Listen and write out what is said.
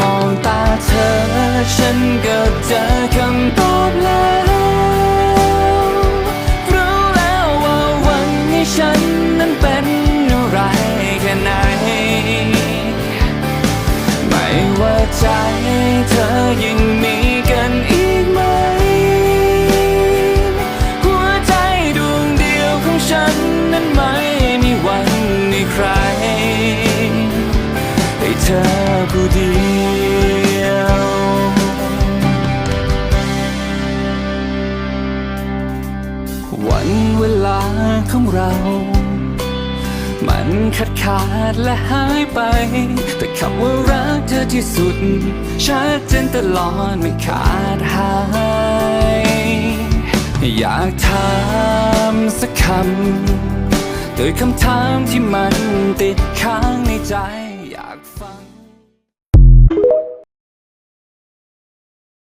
มองตาเธอ ฉันก็เจอ ผู้เดียววันเวลาของเรา มันขาดขาดและหายไป แต่คำว่ารักเธอที่สุด ชัดเจนตลอดไม่ขาดหาย อยากถามสักคำโดยคำถามที่มันติดค้างในใจ